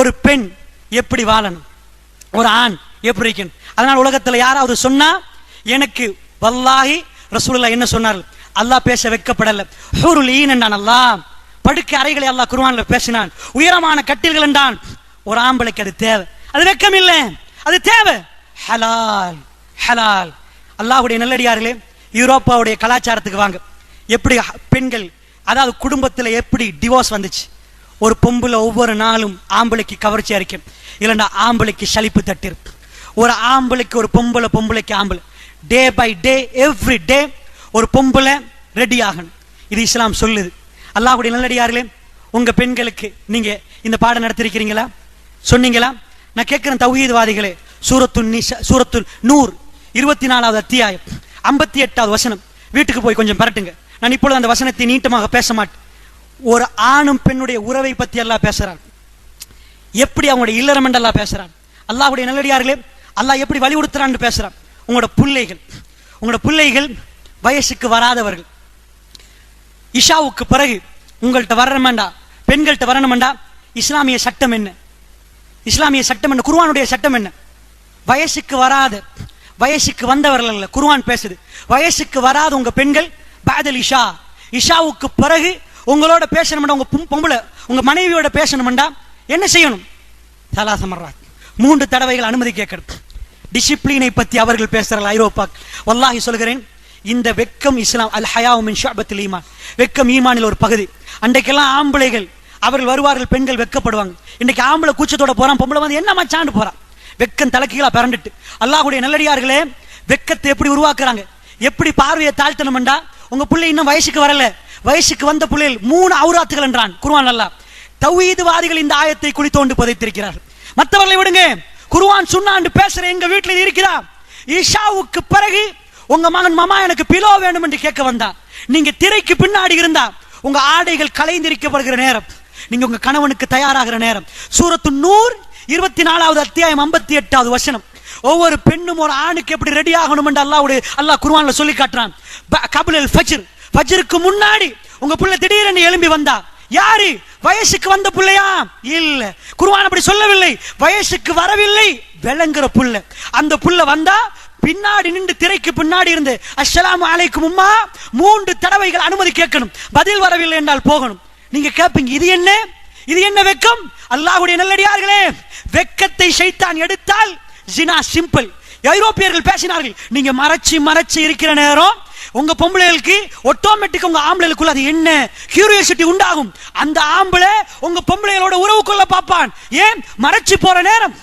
ஒரு பெண் எப்படி வாழணும்? ஒரு ஆண் எப்படி இருக்கணும்? அதனால் உலகத்தில் யாராவது சொன்னா எனக்கு வல்லாகி ரசூலுல்லா என்ன சொன்னார் அல்லாஹ் பேச வைக்கப்படல ஹூருல் ஈன் என்றான் அல்லாஹ். படுக்கை அறைகளை அல்லாஹ் குருவான்ல பேசினான். உயரமான கட்டில்கள் என்றான். ஒரு ஆம்பளைக்கு அது தேவை. அது வெக்கம் இல்லை அது தேவை. ஹலால் ஹலால். அல்லாஹுடைய நல்லடியார்களே யூரோப்பாவுடைய கலாச்சாரத்துக்கு வாங்க. எப்படி பெண்கள் அதாவது குடும்பத்தில் எப்படி டிவோர்ஸ் வந்துச்சு? ஒரு பொம்பளை ஒவ்வொரு நாளும் ஆம்பளைக்கு கவர்ச்சி இருக்கும். இல்லைன்னா ஆம்பளைக்கு சலிப்பு தட்டு ஒரு ஆம்பளைக்கு ஒரு பொம்பளை பொம்பளைக்கு ஆம்பளை. Day by day every day ஒரு பொம்பளை ரெடி ஆகணும். இது இஸ்லாம் சொல்லுது. அல்லாஹுடைய நல்லடியார்களே உங்கள் பெண்களுக்கு நீங்கள் இந்த பாடம் நடத்திருக்கிறீங்களா? சொன்னீங்களா? நான் கேட்குறேன் தௌஹீத்வாதிகளே சூரத்து நிஷா சூரத்து நூறு இருபத்தி நாலாவது அத்தியாயம் ஐம்பத்தி எட்டாவது வசனம். வீட்டுக்கு போய் கொஞ்சம் பரட்டுங்க. நான் இப்பொழுது அந்த வசனத்தை நீட்டமாக பேச மாட்டேன் ஒரு ஆணும் பெண்ணுடைய உறவை பத்தி எல்லாம் பேசுறான். எப்படி அவங்களுடைய இல்லறம் என்றெல்லாம் பேசுறான். அல்லாஹ்வுடைய நல்லடியார்களே அல்லாஹ் எப்படி வலியுறுத்துறான்னு பேசுறான். உங்களோட பிள்ளைகள் உங்களோட பிள்ளைகள் வயசுக்கு வராதவர்கள். இஷாவுக்கு பிறகு உங்கள்கிட்ட வரணுமெண்டா? பெண்கள்கிட்ட வரணுமெண்டா? இஸ்லாமிய சட்டம் என்ன? இஸ்லாமிய சட்டம் என்ன? குருவானுடைய சட்டம் என்ன? வயசுக்கு வராத வயசுக்கு வந்தவர்கள் குருவான் பேசுது. வயசுக்கு வராத உங்க பெண்கள் பாதல் இஷா. இஷாவுக்கு பிறகு உங்களோட பேசணும்டா உங்க பொம்பளை. உங்க மனைவியோட பேசணும்டா. என்ன செய்யணும்? சலாசமர்ராத் மூன்று தடவைகள் அனுமதி கேட்கறது. டிசிப்ளினை பத்தி அவர்கள் பேசுறாள் ஐரோப்பா வல்லாஹி சொல்கிறேன் இந்த வெக்கம் இஸ்லாம் அல் ஹயாவுமின் ஷாபத்தில் ஈமான். வெக்கம் ஈமானில் ஒரு பகுதி. அன்றைக்கெல்லாம் ஆம்பளைகள் அவர்கள் வருவார்கள் பெண்கள் வெக்கப்படுவாங்க. இன்னைக்கு ஆம்பளை கூச்சத்தோட போறான் பொம்பளை வந்து என்னமா சாண்டு போறான்? வெக்கம் தலைக்கீழா பிறண்டுட்டு அல்லாஹுடைய நல்லடியார்களே வெக்கத்தை எப்படி உருவாக்குறாங்க? எப்படி பார்வையை தாழ்த்தணும்டா உங்க பிள்ளை இன்னும் வயசுக்கு வரல. வயசுக்கு வந்த பிள்ளைகள் மூணு அவுராத்துகள் என்றான். குருவான் அல்லா தௌஹீதுவாதிகள் இந்த ஆயத்தை குழி தோண்டி புதைத்திருக்கிறார்கள் மற்றவர்களை விடுங்க. குருவான் சுன்னாண்டு பேசுற எங்க வீட்டில் இருக்கிறா ஈஷாவுக்கு பிறகு உங்க மகன் மாமா எனக்கு பிலோ வேணும் என்று கேட்க வந்தா. நீங்க திரைக்கு பின்னாடி இருந்தா உங்க ஆடைகள் கலைந்திருக்கப்படுகிற நேரம். நீங்க உங்க கணவனுக்கு தயாராகிற நேரம். சூரத்து நூர் இருபத்தி நாலாவது அத்தியாயம் ஐம்பத்தி எட்டாவது வசனம். ஒவ்வொரு பெண்ணும் ஒரு ஆணுக்கு எப்படி ரெடி ஆகணும் என்று அல்லாவுடைய அல்லாஹ் குர்ஆன்ல சொல்லி காட்டுறான். கபிலல் ஃபஜ்ர். ஃபஜ்ருக்கு முன்னாடி உங்க புள்ள திடீரென்று எழும்பி வந்தா. யாரு? வயசுக்கு வந்த புள்ளையா? இல்ல. குருவான் அப்படி சொல்லவில்லை. வயசுக்கு வரவில்லை. விளங்குற புள்ள. அந்த புள்ள வந்தா பின்னாடி நின்று திரைக்கு பின்னாடி இருந்து அஸ்லாம் அலைக்கும் உம்மா. மூன்று தடவைகள் அனுமதி கேட்கணும். பதில் வரவில்லை என்றால் போகணும். நீங்க கேட்பீங்க இது என்ன? இது என்ன வெக்கம்? அல்லாஹ்வுடைய நல்லடியார்களே வெக்கத்தை சைத்தான் எடுத்தால் ஜினா சிம்பிள் ஐரோப்பியர்கள் பேசினார்கள் நீங்க மறைச்சு மறைச்சு இருக்கிற நேரம் உங்க பொம்பளைகளுக்கு ஆட்டோமேட்டிக் உங்க ஆம்பளைகளுக்குள்ள அது என்ன கியூரியாசிட்டி உண்டாகும். அந்த ஆம்பளை உங்க பொம்பளைகளோட உறவு கொள்ள பார்ப்பான். ஏன்? மறைச்சு போற நேரம்.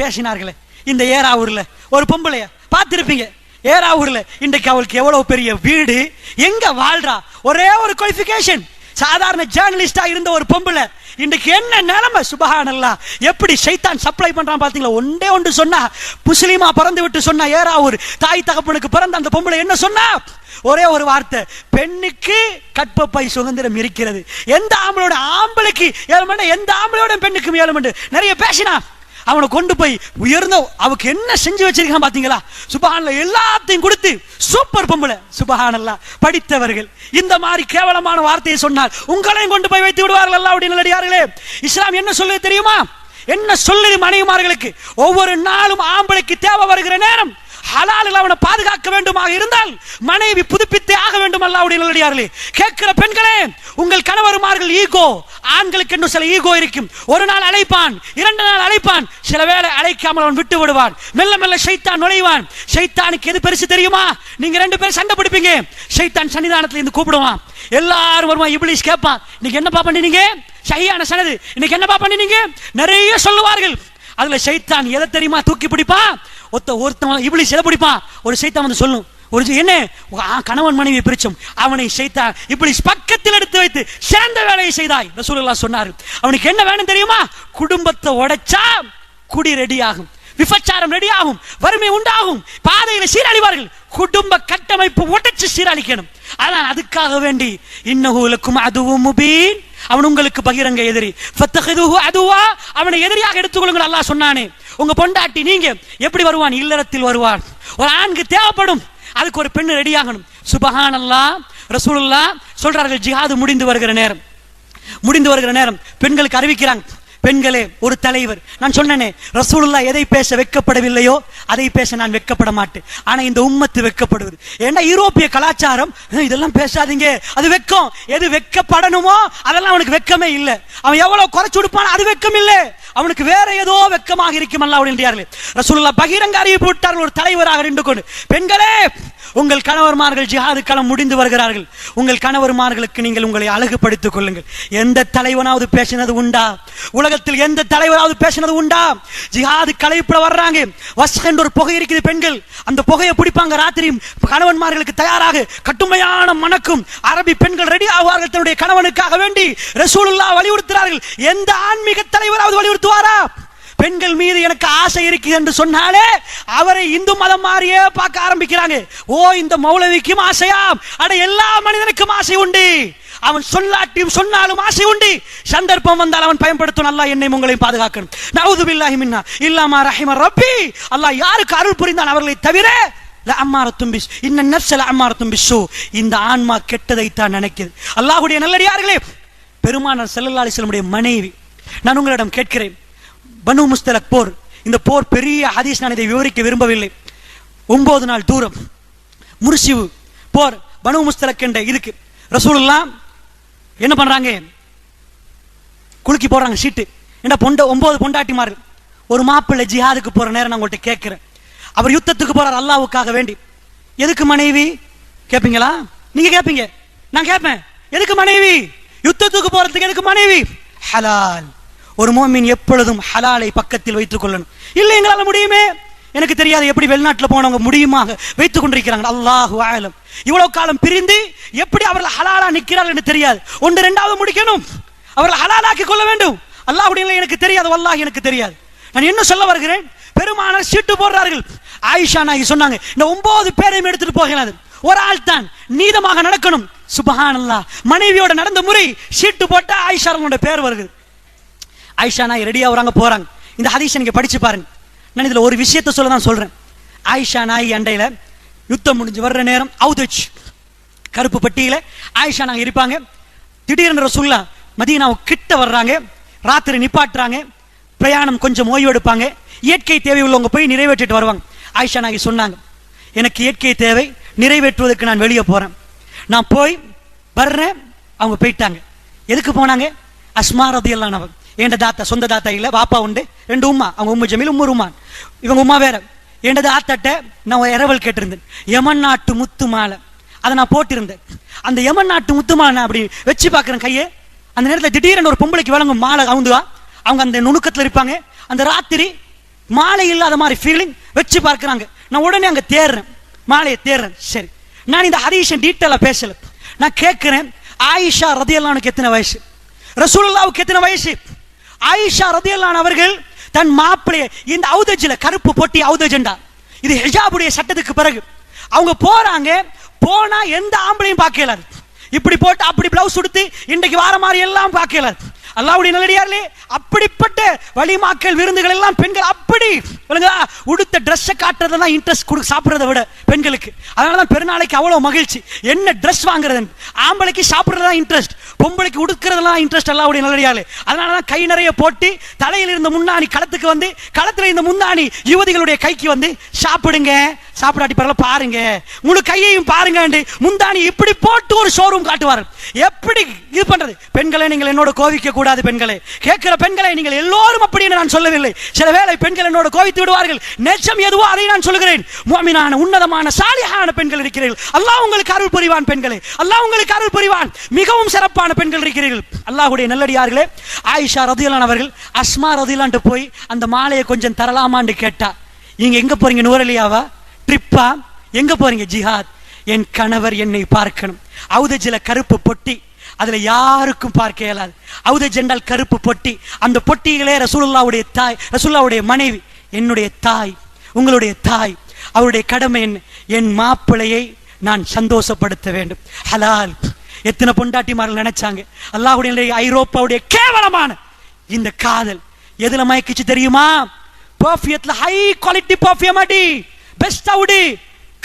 பேசினார்களே இந்த ஏராவூர்ல ஒரு பொம்பளைய பார்த்திருப்பீங்க. ஏராவூர்ல இன்றைக்கு அவளுக்கு எவ்வளவு பெரிய வீடு எங்க வாழ்றா? ஒரே ஒரு குவாலிஃபிகேஷன் சாதாரண ஜேர்னலிஸ்டா இருந்த ஒரு பொம்பளை இன்னைக்கு என்ன நிலைமை? சுபஹானல்லா எப்படி சைத்தான் சப்ளை பண்றான் பாத்தீங்களா? ஒன்றே ஒன்று சொன்னா முஸ்லீமா பறந்து விட்டு சொன்னா ஏறாவூர் தாய் தகப்பனுக்கு பிறந்த அந்த பொம்பளை என்ன சொன்னா? ஒரே ஒரு வார்த்தை பெண்ணுக்கு கற்பப்பை சுதந்திரம் இருக்கிறது. எந்த ஆம்பளோட ஆம்பளைக்கு ஏழுமண்டு எந்த ஆம்பளையோட பெண்ணுக்கும் ஏழுமண்டு? நிறைய பேசினா அவனை கொண்டு போய் உயர்ந்த அவக்கு என்ன செஞ்சு வச்சிருக்கான் பாத்தீங்களா? சுபஹான்ல எல்லாத்தையும் கொடுத்து சூப்பர் பொம்பளை. சுபஹானல்லா படித்தவர்கள். இந்த மாதிரி கேவலமான வார்த்தையை சொன்னால் உங்களையும் கொண்டு போய் வைத்து விடுவார்கள் அல்லா அப்படின்னு நல்லடியார்களே? இஸ்லாம் என்ன சொல்லுது தெரியுமா? என்ன சொல்லுது மனைவிமார்களுக்கு? ஒவ்வொரு நாளும் ஆம்பளைக்கு தேவை வருகிற நேரம் ஹலாலில் அவனை பாதுகாக்க வேண்டுமாக இருந்தால் மனைவி புதுப்பித்தே ஆக வேண்டும் அல்லாவுடைய நல்லடியார்களே கேட்கிற பெண்களே உங்கள் கணவருமார்கள் ஈகோ. ஆண்களுக்கு இன்னும் சில ஈகோ இருக்கும். ஒரு நாள் அழைப்பான் இரண்டு நாள் அழைப்பான். சில வேளை அழைக்காமல் அவன் விட்டு விடுவான். மெல்ல மெல்ல ஷைத்தான் நுழைவான். சைத்தானுக்கு எது பெருசு தெரியுமா? நீங்க ரெண்டு பேரும் சண்டை பிடிப்பீங்க. சைத்தான் சன்னிதானத்துல இருந்து கூப்பிடுவான். எல்லாரும் வருமா? இப்ளீஸ் கேட்பான். இன்னைக்கு என்னப்பா பண்ணினீங்க? சரியான சனது. இன்னைக்கு என்னப்பா பண்ணினீங்க? நிறைய சொல்லுவார்கள். அதுல சைத்தான் எதை தெரியுமா? தூக்கி பிடிப்பான். ஒருத்த ஒருத்தன் இப்ளீஸ் சில பிடிப்பான் ஒரு சைத்தான் வந்து சொல்லும். ஒரு என்ன? கணவன் மனைவி பிரிச்சும். அவனை செய்தான் இப்படி பக்கத்தில் எடுத்து வைத்து சிறந்த வேலையை செய்தாய். ரசூலுல்லா சொன்னார். அவனுக்கு என்ன வேணும் தெரியுமா? குடும்பத்தை உடைச்சா குடி ரெடி ஆகும் விபச்சாரம் ரெடி ஆகும் வறுமை உண்டாகும். பாதையில சீரழிவார்கள். குடும்ப கட்டமைப்பு உடைச்சு சீரழிக்கணும். அதான் அதுக்காக வேண்டி இன்னஹூலுக்கும் அதுவும் முபீன். அவன் உங்களுக்கு பகிரங்க எதிரி. அதுவா அவனை எதிரியாக எடுத்துக்கொள்ளுங்கள். அல்லாஹ் சொன்னானே. உங்க பொண்டாட்டி நீங்க எப்படி வருவான்? இல்லறத்தில் வருவான். ஒரு ஆண்க்கு தேவைப்படும். அதுக்கு ஒரு பெண் ரெடி ஆகணும். சுபஹானல்லா ரசூலுல்லாஹ் சொல்றார்கள் ஜிஹாது முடிந்து வருகிற நேரம். முடிந்து வருகிற நேரம். பெண்களுக்கு அறிவிக்கிறாங்க. பெண்களே ஒரு தலைவர். நான் சொன்னேனே ரசூலுல்லா எதை பேச வெட்கப்படவில்லையோ அதை பேச நான் வெட்கப்பட மாட்டேன் ஆனா இந்த உம்மத்து வெட்கப்படுவது ஏன்னா யூரோப்பிய கலாச்சாரம் இதெல்லாம் பேசாதீங்க அது வெட்கம் எது வெக்கப்படணுமோ அதெல்லாம் அவனுக்கு வெட்கமே இல்லை. அவன் எவ்வளவு குறைச்சு கொடுப்பான் அது வெக்கம் இல்லை. அவனுக்கு வேற ஏதோ வெட்கமாக இருக்கும் அல்ல அப்படின்றார்கள் ரசூலுல்லா பகிரங்க அறிவிப்பு விட்டார்கள் ஒரு தலைவராக நின்று கொண்டு. பெண்களே உங்கள் கணவர்மார்கள் ஜிஹாது களம் முடிந்து வருகிறார்கள். உங்கள் கணவர்மார்களுக்கு நீங்கள் உங்களை அழகுபடுத்திக் கொள்ளுங்கள். எந்த தலைவனாவது பேசினது உண்டா? உலக உலகத்தில் எந்த தலைவராவது பேசினது உண்டா? ஜிஹாது கலைப்புல வர்றாங்க. வஸ் என்ற ஒரு புகை இருக்குது பெண்கள். அந்த புகையை பிடிப்பாங்க ராத்திரி கணவன்மார்களுக்கு தயாராக கட்டுமையான மணக்கும். அரபி பெண்கள் ரெடி ஆவார்கள் தன்னுடைய கணவனுக்காக வேண்டி. ரசூலுல்லா வலியுறுத்துறார்கள் எந்த ஆன்மீக தலைவராவது வலியுறுத்துவாரா? பெண்கள் மீது எனக்கு ஆசை இருக்கு என்று சொன்னாலே அவரை இந்து மதம் மாறியே பார்க்க ஆரம்பிக்கிறாங்க. ஓ இந்த மௌலவிக்கும் ஆசையா அட எல்லா மனிதனுக்கும் ஆசை உண்டு. அவன் சொல்லாட்டியும் சொன்னாலும் ஆசை உண்டு. சந்தர்ப்பம் வந்தால் அவன் பயன்படுத்தும். அல்லாஹ் என்னை உங்களையும் பாதுகாக்கணும். நவுது பில்லாஹி மின்னா. இல்லாமா ரஹிம ரப்பி. அல்லாஹ் யாருக்கு அருள் புரிந்தான் அவர்களை தவிர? அம்மாரத்தும் பிஸ். இன்ன நர்சல அம்மாரத்தும் பிஸ்ஸோ இந்த ஆன்மா கெட்டதைத்தான் நினைக்குது. அல்லாஹுடைய நல்லடியார்களே பெருமானார் ஸல்லல்லாஹு அலைஹி மனைவி நான் உங்களிடம் கேட்கிறேன். பனு முஸ்தலக் போர். இந்த போர் பெரிய ஹதீஸ் நான் இதை விவரிக்க விரும்பவில்லை. ஒன்பது நாள் தூரம். முர்சிவு போர். பனு முஸ்தலக் என்ற இதுக்கு. ரசூலுல்லாஹ் என்ன பண்றாங்க? குலுக்கி போடுறாங்க சீட்டு என்ன பொண்ட ஒன்பது பொண்டாட்டிமார். ஒரு மாப்பிள்ளை ஜிஹாதுக்கு போற நேரம் நான் உங்கள்கிட்ட கேட்கிறேன். அவர் யுத்தத்துக்கு போறார் அல்லாவுக்காக வேண்டி. எதுக்கு மனைவி? கேட்பீங்களா நீங்க கேட்பீங்க நான் கேட்பேன் எதுக்கு மனைவி? யுத்தத்துக்கு போறதுக்கு எதுக்கு மனைவி? ஹலால். ஒரு மோமின் எப்பொழுதும் ஹலாலை பக்கத்தில் வைத்துக் கொள்ளணும். இல்லை எங்களால முடியுமே? எனக்கு தெரியாது எப்படி வெளிநாட்டில் போனவங்க முடியுமாக வைத்துக் கொண்டிருக்கிறாங்க. அல்லாஹு ஆலம் இவ்வளவு காலம் பிரிந்து எப்படி அவர்கள் ஹலாலா நிற்கிறார்கள் என்று தெரியாது. ஒன்று ரெண்டாவது முடிக்கணும். அவர்கள் ஹலாலாக்கி கொள்ள வேண்டும். அல்லாஹ்வுடைய எனக்கு தெரியாது. வல்லாஹ் எனக்கு தெரியாது. நான் என்ன சொல்ல வருகிறேன்? பெருமானார் சீட்டு போடுறார்கள். ஆயிஷா நாயகி சொன்னாங்க இந்த ஒன்பது பேரையும் எடுத்துட்டு போகிறாது ஒரு ஆள் தான் நீதமாக நடக்கணும். சுபஹானல்லா மனைவியோட நடந்த முறை சீட்டு போட்டா ஆயிஷா பேர் வருது. ஆயிஷா நாய் ரெடியாக வராங்க போறாங்க. இந்த ஹதீஸை நீங்க படிச்சு பாருங்க. நான் இதில் ஒரு விஷயத்தை சொல்ல தான் சொல்கிறேன் ஆயிஷா நாய் அண்டையில் யுத்தம் முடிஞ்சு வர்ற நேரம் அவுதச் கருப்பு பட்டியில் ஆயிஷா நாங்கள் இருப்பாங்க. திடீர்னு ரசூல்லா மதீனாவு கிட்ட வர்றாங்க. ராத்திரி நிப்பாட்டுறாங்க. பிரயாணம் கொஞ்சம் ஓய்வு எடுப்பாங்க இயற்கை தேவை உள்ளவங்க போய் நிறைவேற்றிட்டு வருவாங்க. ஆயிஷா நாகி சொன்னாங்க எனக்கு இயற்கை தேவை நிறைவேற்றுவதற்கு நான் வெளியே போகிறேன் நான் போய் வர்றேன். அவங்க போயிட்டாங்க. எதுக்கு போனாங்க? அஸ்மா ரதியல்லானவங்க என் தாத்தா சொந்த தாத்தா இல்லை பாப்பா உண்டு. ரெண்டு உம்மா அவங்க உம்மு ஜமீல் உம்மு ருமான். இவங்க உம்மா வேற. என் தாத்தாட்ட நான் ஒரு இரவல் கேட்டிருந்தேன். யமன் நாட்டு முத்து மாலை. அதை நான் போட்டிருந்தேன். அந்த யமன் நாட்டு முத்து மாலை நான் அப்படி வச்சு பார்க்குறேன் கையை. அந்த நேரத்தில் திடீரென ஒரு பொம்பளைக்கு வழங்கும் மாலை அவுந்துவா. அவங்க அந்த நுணுக்கத்தில் இருப்பாங்க. அந்த ராத்திரி மாலை இல்லாத மாதிரி ஃபீலிங் வச்சு பார்க்குறாங்க. நான் உடனே அங்கே தேடுறேன் மாலையை தேடுறேன் சரி. நான் இந்த ஹரீஷன் டீட்டெயிலாக பேசலை. நான் கேட்குறேன் ஆயிஷா ரதியல்லானுக்கு எத்தனை வயசு? ரசூலுல்லாவுக்கு எத்தனை வயசு? ஆயிஷா ரதியல்லான் அவர்கள் தன் மாப்பிளைய இந்த அவுதஜில கருப்பு பொட்டி அவுதஜெண்டா இது ஹிஜாபுடைய சட்டத்துக்கு பிறகு. அவங்க போறாங்க போனா எந்த ஆம்பளையும் பார்க்கல. இப்படி போட்டு அப்படி பிளவுஸ் உடுத்து இன்றைக்கு வார மாதிரி எல்லாம் பார்க்கல. அல்லாவுடைய நல்லடியார்களே அப்படிப்பட்ட வழிமாக்கல் விருந்துகள் எல்லாம் பெண்கள் அப்படி விளங்குதா? உடுத்த ட்ரெஸ்ஸை காட்டுறதெல்லாம் இன்ட்ரெஸ்ட் கொடு சாப்பிட்றத விட பெண்களுக்கு. அதனால தான் பெருநாளைக்கு அவ்வளோ மகிழ்ச்சி. என்ன ட்ரெஸ் வாங்குறது ஆம்பளைக்கு சாப்பிட்றது தான் இன்ட்ரெஸ்ட் பொம்பளைக்கு உடுக்கிறதுலாம் இன்ட்ரெஸ்ட் அல்லாவுடைய நல்லடியார்களே. அதனால தான் கை நிறைய போட்டு தலையில் இருந்த முன்னாணி களத்துக்கு வந்து களத்துல இருந்த முன்னாணி யுவதிகளுடைய கைக்கு வந்து சாப்பிடுங்க சாப்பிடாட்டி பரவாயில்ல பாருங்க. முழு கையையும் பாருங்க முந்தாணி இப்படி போட்டு ஒரு ஷோரூம் காட்டுவார். எப்படி இது பண்றது? பெண்களை நீங்கள் என்னோட கோவிக்க கூடாது பெண்களே. கேட்கிற பெண்களை நீங்கள் எல்லோரும் அப்படி நான் சொல்லவில்லை. சில வேளை பெண்கள் என்னோட கோவித்து விடுவார்கள். நெச்சம் எதுவோ அதை நான் சொல்கிறேன் மோமினான உன்னதமான சாலிஹான பெண்கள் இருக்கிறீர்கள். அல்லாஹ் உங்களுக்கு அருள் புரிவான் பெண்களே. அல்லாஹ் உங்களுக்கு அருள் புரிவான். மிகவும் சிறப்பான பெண்கள் இருக்கிறீர்கள். அல்லாஹுடைய நல்லடியார்களே ஆயிஷா ரதியலான் அவர்கள் அஸ்மா ரதியலான்ட்டு போய் அந்த மாலையை கொஞ்சம் தரலாமான்னு கேட்டா நீங்க எங்க போறீங்க? நூரலியாவா ட்ரிப்பா? எங்க போறீங்க? ஜிஹாத். என் கணவர் என்னை பார்க்கணும். அவுதஜில கருப்பு பொட்டி அதுல யாருக்கும் பார்க்க இயலாது. அவுத ஜெண்டால் கருப்பு பொட்டி. அந்த பொட்டிகளே ரசூலுல்லாவுடைய தாய் ரசூல்லாவுடைய மனைவி என்னுடைய தாய் உங்களுடைய தாய். அவருடைய கடமை என்ன? என் மாப்பிள்ளையை நான் சந்தோஷப்படுத்த வேண்டும். ஹலால். எத்தனை பொண்டாட்டிமார்கள் நினைச்சாங்க? அல்லாஹுடைய ஐரோப்பாவுடைய கேவலமான இந்த காதல். எதுல மயக்கிச்சு தெரியுமா? பர்ஃபியத்தில் ஹை குவாலிட்டி பர்ஃபியம் அடி. பெஸ்ட் அவுடி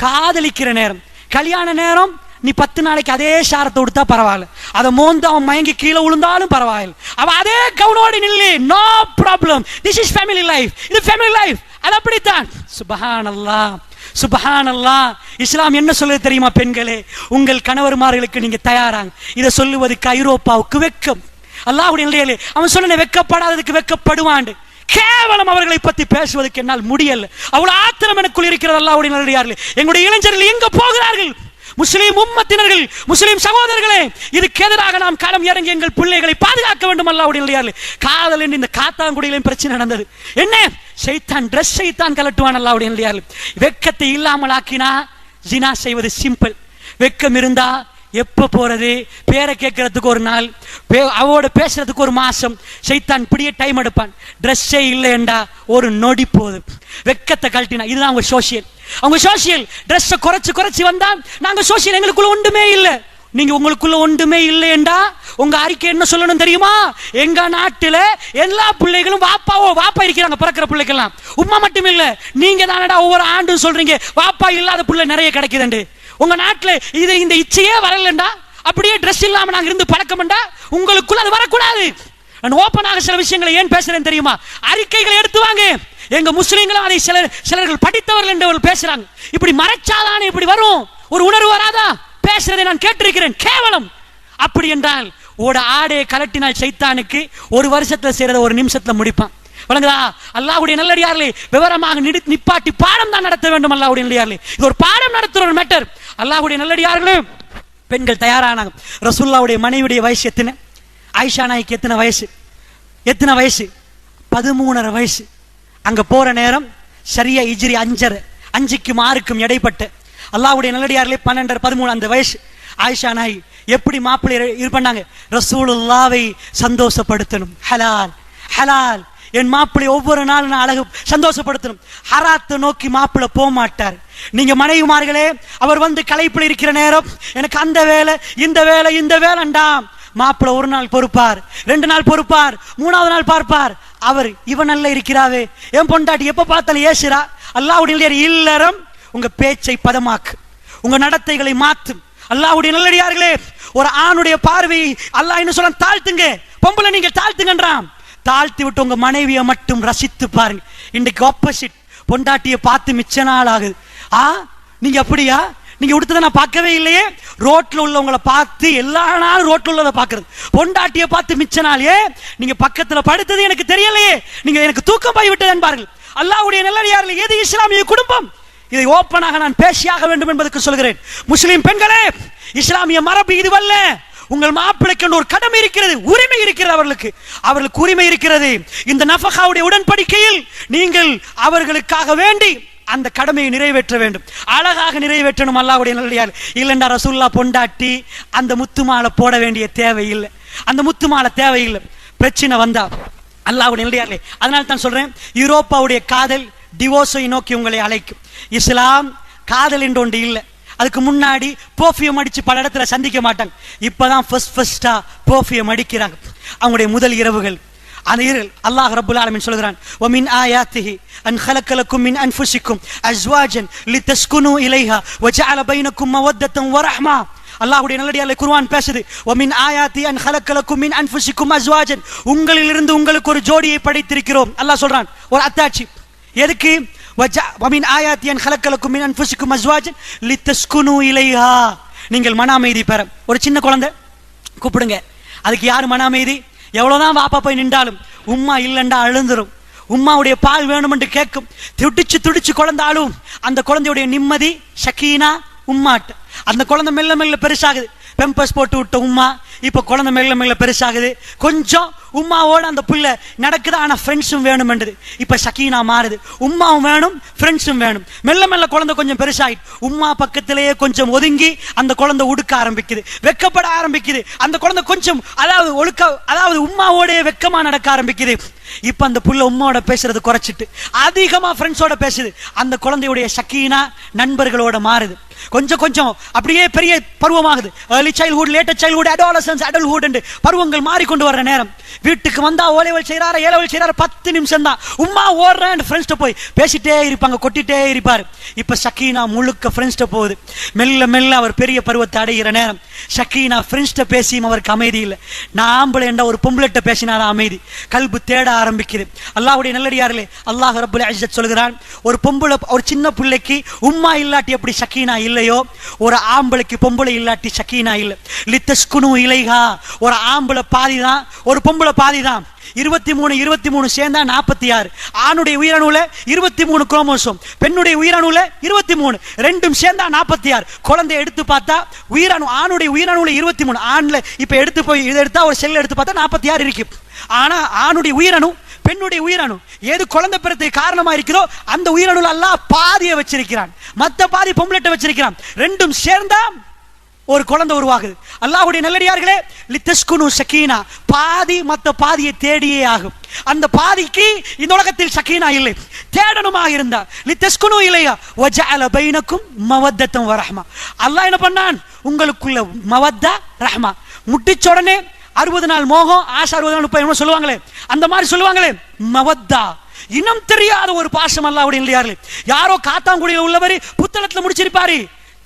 காதலிக்கிற நேரம். கல்யாண நேரம் நீ பத்து நாளைக்கு அதே சாரத்தை கொடுத்தா பரவாயில்ல. அதை மோந்து அவன் மயங்கி கீழே விழுந்தாலும் பரவாயில்ல. அவன் அதே கவுனோடு நில்லு. No problem this is family life இது ஃபேமிலி லைஃப் அது அப்படித்தான். சுபஹானல்லா சுபஹானல்லா இஸ்லாம் என்ன சொல்லுது தெரியுமா பெண்களே? உங்கள் கணவர்மார்களுக்கு நீங்க தயாராங்க. இதை சொல்லுவதுக்கு ஐரோப்பாவுக்கு வெக்கம். அல்லாஹ்வுடைய நிலையிலே அவன் சொன்ன வெக்கப்படாததுக்கு வெக்கப்படுவாண்டு. கேவலம் அவர்களை பத்தி பேசுவதற்கு என்னால் முடியல. அவ்வளவு ஆத்திரம் எனக்குள் இருக்கிறது அல்லாவுடைய நல்லடியார்களே எங்களுடைய இளைஞர்கள் எங்க போகிறார்கள்? முஸ்லீம் உம்மத்தினர்கள் முஸ்லீம் சகோதரர்களே இதுக்கு எதிராக நாம் களம் இறங்கி எங்கள் பிள்ளைகளை பாதுகாக்க வேண்டும் அல்லாவுடைய காதல் என்று இந்த காத்தாங்குடியிலும் பிரச்சனை நடந்தது. என்ன? செய்தான் ட்ரெஸ் செய்தான் கலட்டுவான் அல்லாவுடைய வெக்கத்தை இல்லாமல் ஆக்கினா ஜினா செய்வது சிம்பிள் வெக்கம் இருந்தா எப்ப போறது? பேரை கேட்கறதுக்கு ஒரு நாள். பே- அவோட பேசுறதுக்கு ஒரு மாசம். சைத்தான் இப்படியே டைம் எடுப்பான். ட்ரெஸ்ஸே இல்லைண்டா ஒரு நொடி போகுது வெக்கத்தை கழட்டினா இதுதான் அவங்க சோசியல் அவங்க சோசியல் ட்ரெஸ்ஸை குறைச்சு குறைச்சு வந்தா நாங்க சோசியல் எங்களுக்குள்ள ஒன்றுமே இல்லை. நீங்க உங்களுக்குள்ள ஒன்றுமே இல்லையண்டா? உங்க அறிக்கை என்ன சொல்லணும் தெரியுமா? எங்க நாட்டுல எல்லா பிள்ளைகளும் வாப்பாவோ வாப்பா இருக்கிறாங்க பிறக்கிற பிள்ளைக்கெல்லாம். உம்மா மட்டும் இல்ல நீங்க தானடா ஒவ்வொரு ஆண்டும் சொல்றீங்க வாப்பா இல்லாத பிள்ளை நிறைய கிடைக்குதுண்டு. உங்க நாட்டில் இது இந்த இச்சையே வரலண்டா? அப்படியே ட்ரெஸ் இல்லாம நாங்க இருந்து பழக்கம்டா உங்களுக்குள்ள அது வரக்கூடாது. நான் ஓப்பனாக சில விஷயங்களை ஏன் பேசுறேன் தெரியுமா? அறிக்கைகளை எடுத்து வாங்க. எங்க முஸ்லீம்களும் அதை சிலர் சிலர்கள் படித்தவர்கள் என்று பேசுறாங்க. இப்படி மறைச்சாதான் இப்படி வரும்? ஒரு உணர்வு வராதா? பேசுறதை நான் கேட்டிருக்கிறேன் கேவலம். அப்படி என்றால் ஓட ஆடையை கலட்டினால் சைத்தானுக்கு ஒரு வருஷத்துல செய்யறத ஒரு நிமிஷத்துல முடிப்பான். வழங்குதா அல்லாஹுடைய நல்லடியார்களே விவரமாக நிடி நிப்பாட்டி பாடம் தான் நடத்த வேண்டும் அல்லாஹுடைய நல்லடியார்களே. இது ஒரு பாடம் நடத்துற ஒரு மேட்டர் அல்லாஹுடைய நல்லடியார்களே பெண்கள் தயாரானாங்க ரசுல்லாவுடைய மனைவியுடைய வயசு எத்தனை? ஆயிஷா நாய்க்கு எத்தனை வயசு? எத்தனை வயசு? பதிமூணரை வயசு. அங்க போற நேரம் சரியா இஜிரி அஞ்சரை. அஞ்சுக்கும் ஆறுக்கும் இடைப்பட்டு அல்லாவுடைய நல்லடியார்களே பன்னெண்டரை பதிமூணு அந்த வயசு. ஆயிஷா நாய் எப்படி மாப்பிள்ளை இது பண்ணாங்க? ரசூலுல்லாவை சந்தோஷப்படுத்தணும். ஹலால் ஹலால். என் மாப்பிள்ளை ஒவ்வொரு நாளும் நான் அழகு சந்தோஷப்படுத்தணும். ஹராத்தை நோக்கி மாப்பிள்ளை போக மாட்டார் நீங்க மனைவிமார்களே அவர் வந்து களைப்பில் இருக்கிற நேரம் எனக்கு அந்த வேலை இந்த வேலை இந்த வேலைண்டாம் மாப்பிள்ளை ஒரு நாள் பொறுப்பார் ரெண்டு நாள் பொறுப்பார் மூணாவது நாள் பார்ப்பார். அவர் இவன் நல்ல இருக்கிறாவே. என் பொண்டாட்டி எப்ப பார்த்தாலும் ஏசுறா. அல்லாவுடைய இல்லறம் உங்க பேச்சை பதமாக்கு. உங்க நடத்தைகளை மாற்றும் அல்லாவுடைய நல்லடியார்களே ஒரு ஆணுடைய பார்வை அல்லாஹ் என்ன சொல்ல தாழ்த்துங்க. பொம்பளை நீங்க தாழ்த்துங்கன்றான். தாழ்த்தி விட்டு உங்க மனைவியை மட்டும் ரசித்து பாருங்க. இன்னைக்கு ஆப்போசிட் பொண்டாட்டியை பார்த்து மிச்ச நாள் ஆகுது. ஆ? நீங்க அப்படியா நீங்க உடுத்ததை நான் பார்க்கவே இல்லையே. ரோட்ல உள்ளவங்களை பார்த்து எல்லா நாளும் ரோட்ல உள்ளதை பார்க்கறது. பொண்டாட்டியை பார்த்து மிச்ச நாள் ஏ? நீங்க பக்கத்துல படுத்தது எனக்கு தெரியலையே. நீங்க எனக்கு தூக்கம் போய் விட்டது என்பார்கள். அல்லாஹ்வுடைய நல்லடியார்கள் எது இஸ்லாமிய குடும்பம்? இதை ஓப்பனாக நான் பேசியாக வேண்டும் என்பதற்கு சொல்கிறேன். முஸ்லிம் பெண்களே இஸ்லாமிய மரபு இதுவல்ல. உங்கள் மாப்பிளைக்கு ஒரு கடமை இருக்கிறது உரிமை இருக்கிறது அவர்களுக்கு. அவர்களுக்கு உரிமை இருக்கிறது. இந்த நஃபகாவுடைய உடன்படிக்கையில் நீங்கள் அவர்களுக்காக வேண்டி அந்த கடமையை நிறைவேற்ற வேண்டும். அழகாக நிறைவேற்றணும் அல்லாவுடைய நல்லடியார். இல்லைண்டா ரசூல்லா பொண்டாட்டி அந்த முத்து மாலை போட வேண்டிய தேவை இல்லை அந்த முத்து மாலை தேவையில்லை. பிரச்சனை வந்தா அல்லாவுடைய நல்லடியார்களே அதனால தான் சொல்றேன் யூரோப்பாவுடைய காதல் டிவோர்ஸை நோக்கி உங்களை அழைக்கும். இஸ்லாம் காதல் என்று ஒன்று இல்லை. அதுக்கு முன்னாடி பர்ஃப்யூம் அடித்து பல இடத்துல சந்திக்க மாட்டாங்க. இப்போ தான் ஃபஸ்ட் ஃபஸ்ட்டாக பர்ஃப்யூம் அடிக்கிறாங்க. அவங்களுடைய முதல் இரவுகள். அந்த இரவு அல்லாஹ் ரபுல் ஆலமின் சொல்கிறான் ஒமின் ஆயாத்திஹி அன் ஹலக்கலக்கும் மின் அன்ஃபுசிக்கும் அஸ்வாஜன் லி தஸ்குனு இலைஹா வஜஅல பைனக்கும் மவத்தத்தம் வரஹ்மா. அல்லாஹ்வுடைய நல்லடியால குர்வான் பேசுது. ஒமின் ஆயாத்தி அன் ஹலக்கலக்கும் மின் அன்ஃபுசிக்கும் அஸ்வாஜன். உங்களிலிருந்து உங்களுக்கு ஒரு ஜோடியை படைத்திருக்கிறோம். அல்லாஹ் சொல்றான். ஒரு அத்தாட்சி. எதுக்கு? வமின் ஆயாத்தியன் கலக்கலக்கும் மின் அன்புசிக்கும் அஸ்வாஜன் லித்தஸ்குனு இலையா நீங்கள் மன அமைதி பெற. ஒரு சின்ன குழந்தை கூப்பிடுங்க. அதுக்கு யார் மன அமைதி எவ்வளோதான் வாப்பா போய் நின்றாலும் உம்மா இல்லைண்டா அழுந்துரும். உம்மாவுடைய பால் வேணுமென்று கேட்கும். துடிச்சு துடிச்சு குழந்தை அழுவும் அந்த குழந்தையுடைய நிம்மதி ஷக்கீனா உம்மாட்டு. அந்த குழந்தை மெல்ல மெல்ல பெருசாகுது. பெம்பஸ் போட்டு விட்ட உம்மா இப்போ குழந்தை மெல்ல மெல்ல பெருசாகுது. கொஞ்சம் உம்மாவோட அந்த புள்ள நடக்குது? ஆனா ஃப்ரெண்ட்ஸும் வேணுமென்றது. இப்ப சகீனா மாறுது. உம்மாவும் வேணும் ஃப்ரெண்ட்ஸும் வேணும். மெல்ல மெல்ல குழந்தை கொஞ்சம் பெருசாயிட்டு உம்மா பக்கத்திலேயே கொஞ்சம் ஒதுங்கி அந்த குழந்தை உடுக்க ஆரம்பிக்குது. வெக்கப்பட ஆரம்பிக்குது. அந்த குழந்தை கொஞ்சம் அதாவது ஒழுக்க அதாவது உம்மாவோடய வெக்கமாக நடக்க ஆரம்பிக்குது. இப்ப அந்த புள்ள உம்மாவோட பேசுறது குறைச்சிட்டு அதிகமா ஃப்ரெண்ட்ஸோட பேசுது. அந்த குழந்தையுடைய சக்கீனா நண்பர்களோட மாறுது. கொஞ்சம் கொஞ்சம் அப்படியே பெரிய பருவமாகுது. Early childhood later childhood adolescence adulthood என்று பருவங்கள் மாறிக்கொண்டு வர்ற நேரம். வீட்டுக்கு வந்தா ஓலைவல் செய்யறாரு ஏலவல் செய்யறாரு பத்து நிமிஷம் தான். உம்மா ஓடுறேன் ஃப்ரெண்ட்ஸ்ட போய் பேசிட்டே இருப்பாங்க கொட்டிட்டே இருப்பாரு. இப்ப சக்கீனா முழுக்க ஃப்ரெண்ட்ஸ்ட போகுது. மெல்ல மெல்ல அவர் பெரிய பருவத்தை அடைகிற நேரம். சக்கீனா ஃப்ரெண்ட்ஸ்ட பேசியும் அவருக்கு அமைதி இல்லை. நான் ஆம்பளை என்ற ஒரு பொம்பளைட்ட பேசினாதான் அமைதி. கல்பு தேட ஆரம்பிக்குது அல்லாஹுடைய நல்லடியார்களே அல்லாஹ் ரபுல் இஸ்ஸத் சொல்கிறான் ஒரு பொம்பளை ஒரு சின்ன பிள்ளைக்கு உம்மா இல்லாட்டி எப்படி சக்கீனா இல்லையோ? ஒரு ஆம்பளைக்கு பொம்பளை இல்லாட்டி சக்கீனா இல்லை. லித்தஸ்குனு இலைகா ஒரு ஆம்பளை பாதி தான் ஒரு பொம்பளை பாதி தான் இருபத்தி மூணு இருபத்தி மூணு சேர்ந்தா நாற்பத்தி ஆறு ஆணுடைய உயிரணுல இருபத்தி மூணு குரோமோசோம் பெண்ணுடைய உயிரணுல இருபத்தி மூணு ரெண்டும் சேர்ந்தா நாற்பத்தி ஆறு குழந்தைய எடுத்து பார்த்தா உயிரணு ஆணுடைய உயிரணுல இருபத்தி மூணு ஆண்ல இப்ப எடுத்து போய் இதை எடுத்தா ஒரு செல் எடுத்து பார்த்தா நாற்பத்தி ஆறு இருக்கு. ஆனா ஆணுடைய உயிரணு பெண்ணுடைய உயிரணு எது குழந்தை பிறத்துக்கு காரணமா இருக்கிறதோ அந்த உயிரணுல அல்லாஹ் பாதியை வச்சிருக்கிறான். மத்த பாதி பொம்பளைட்ட வச்சிருக்கிறான். ரெண்டும் சேர்ந்தா ஒரு குழந்தை உருவாகுது. அல்லாஹுடைய நல்லடியார்களே லித்தஸ்குனு சக்கீனா பாதி மத்த பாதியை தேடியே ஆகும். அந்த பாதிக்கு இந்த உலகத்தில் சக்கீனா இல்லை. தேடணுமா இருந்தா லித்தஸ்குனு இல்லையா? வஜால பைனக்கும் மவத்தத்தும் வரஹ்மா. அல்லாஹ் என்ன பண்ணான்? உங்களுக்குள்ள மவத்தா ரஹ்மா. முட்டிச்ச உடனே அறுபது நாள் மோகம் ஆசை அறுபது நாள் முப்பது சொல்லுவாங்களே. அந்த மாதிரி சொல்லுவாங்களே மவத்தா. இனம் தெரியாத ஒரு பாசம் அல்லாவுடைய இல்லையாரு யாரோ காத்தாங்குடியில் உள்ளவர் புத்தளத்தில் முடிச்சிருப்பாரு.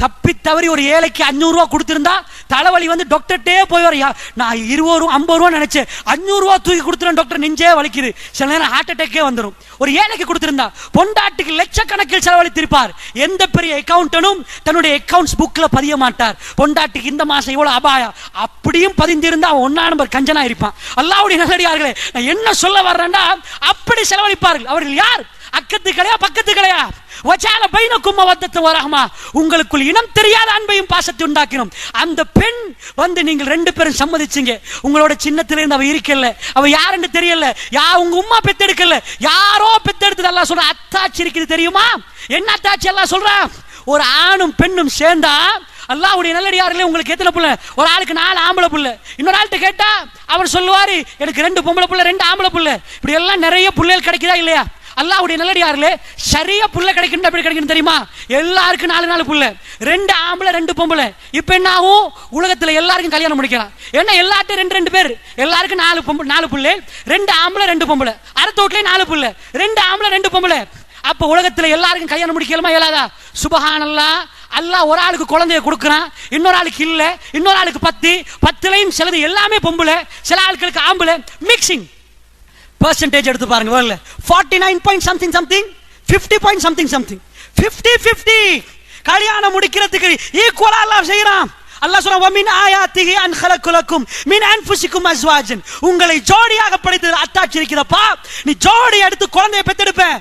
தப்பி தவறி ஒரு ஏழைக்கு அஞ்சூறுவா கொடுத்துருந்தா தலைவலி வந்து டாக்டர்கிட்டே போய் வரையா நான் இருபது ரூபா ஐம்பது ரூபா நினைச்சேன். அஞ்சூறு ரூபா தூக்கி கொடுத்துருவேன் டாக்டர் நெஞ்சே வலிக்குது. சில நேரம் ஹார்ட் அட்டாக்கே வந்துடும் ஒரு ஏழைக்கு கொடுத்துருந்தா பொண்டாட்டுக்கு லட்சக்கணக்கில் செலவழித்திருப்பார். எந்த பெரிய அக்கௌண்டனும் தன்னுடைய அக்கௌண்ட்ஸ் புக்கில் பதிய மாட்டார். பொண்டாட்டுக்கு இந்த மாதம் இவ்வளோ அபாயா அப்படியும் பதிந்திருந்தா அவன் ஒன்னா நம்பர் கஞ்சனா இருப்பான். அல்லாவுடைய நல்லடியார்களே நான் என்ன சொல்ல வர்றேன்னா அப்படி செலவழிப்பார்கள். அவர்கள் யார்? அக்கத்து கலையா பக்கத்து கலையா வச்சால பைனக்கும் மவத்தத்து வரஹமா. உங்களுக்குள் இனம் தெரியாத அன்பையும் பாசத்தை உண்டாக்கினோம். அந்த பெண் வந்து நீங்கள் ரெண்டு பேரும் சம்மதிச்சிங்க. உங்களோட சின்னத்துல இருந்து அவ இருக்கல. அவ யாருன்னு தெரியல. யா உங்க உம்மா பெத்தெடுக்கல. யாரோ பெத்தெடுத்தது எல்லாம் சொல்ற அத்தாச்சி இருக்குது தெரியுமா? என்ன அத்தாச்சி எல்லாம் சொல்றா? ஒரு ஆணும் பெண்ணும் சேர்ந்தா அல்லாவுடைய நல்லடியார்களே உங்களுக்கு எத்தனை புள்ள? ஒரு ஆளுக்கு நாலு ஆம்பளை புள்ள. இன்னொரு ஆள்கிட்ட கேட்டா அவர் சொல்லுவாரு எனக்கு ரெண்டு பொம்பளை புள்ள ரெண்டு ஆம்பளை புள்ள. இப்படி எல்லாம் நிறைய புள்ளைகள் கிடைக்குதா இல்லையா? அல்லாவுடைய நல்லடியார்களே சரியா புள்ள கிடைக்கணும் எப்படி கிடைக்கணும் தெரியுமா? எல்லாருக்கும் நாலு நாலு புள்ள. ரெண்டு ஆம்பளை ரெண்டு பொம்பளை. இப்போ என்ன ஆகும்? உலகத்துல எல்லாருக்கும் கல்யாணம் முடிக்கலாம். என்ன எல்லார்ட்டும் ரெண்டு ரெண்டு பேர்? எல்லாருக்கும் நாலு பொம்பளை நாலு புள்ளை. ரெண்டு ஆம்பளை ரெண்டு பொம்பளை. அடுத்த நாலு புள்ள. ரெண்டு ஆம்பளை ரெண்டு பொம்பளை. அப்ப உலகத்துல எல்லாருக்கும் கல்யாணம் முடிக்கலாமா இயலாதா? சுபஹானல்லா. அல்லாஹ் ஒரு ஆளுக்கு குழந்தைய கொடுக்குறான். இன்னொரு ஆளுக்கு இல்ல. இன்னொரு ஆளுக்கு பத்து. பத்துலையும் சிலது எல்லாமே பொம்பளை. சில ஆட்களுக்கு ஆம்பளை. மிக்சிங் பர்சன்டேஜ் எடுத்து பாருங்க வரல forty nine point something something fifty point something something fifty fifty கல்யாணம் முடிக்கிறதுக்கு ஈக்குவலா எல்லாம் செய்யறான். அல்லாஹ் சொல்றான் வமின் ஆயாத்திஹி அன் ஹலக்குலக்கும் மின் அன்ஃபுசிக்கும் அஸ்வாஜன். உங்களை ஜோடியாக படைத்தது அத்தாட்சி இருக்கிறப்பா நீ ஜோடி எடுத்து குழந்தைய பெத்தெடுப்பேன்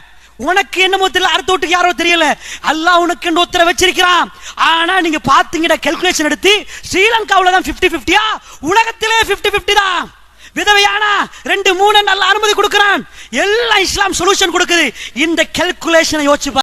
உனக்கு என்னமோ தெரியல அடுத்த வீட்டுக்கு யாரோ தெரியல. அல்லாஹ் உனக்கு என்ன உத்தரவு வச்சிருக்கிறான்? ஆனா நீங்க பாத்தீங்கடா கால்குலேஷன் எடுத்து ஸ்ரீலங்காவுல தான் 50 50யா உலகத்திலே 50 50 தான். விதவையானா? ரெண்டு மூணு நல்ல அனுமதி கொடுக்கிறான். எல்லாம் இஸ்லாம் சொல்யூஷன் கொடுக்குது. இந்த கால்குலேஷனை யோசிச்சு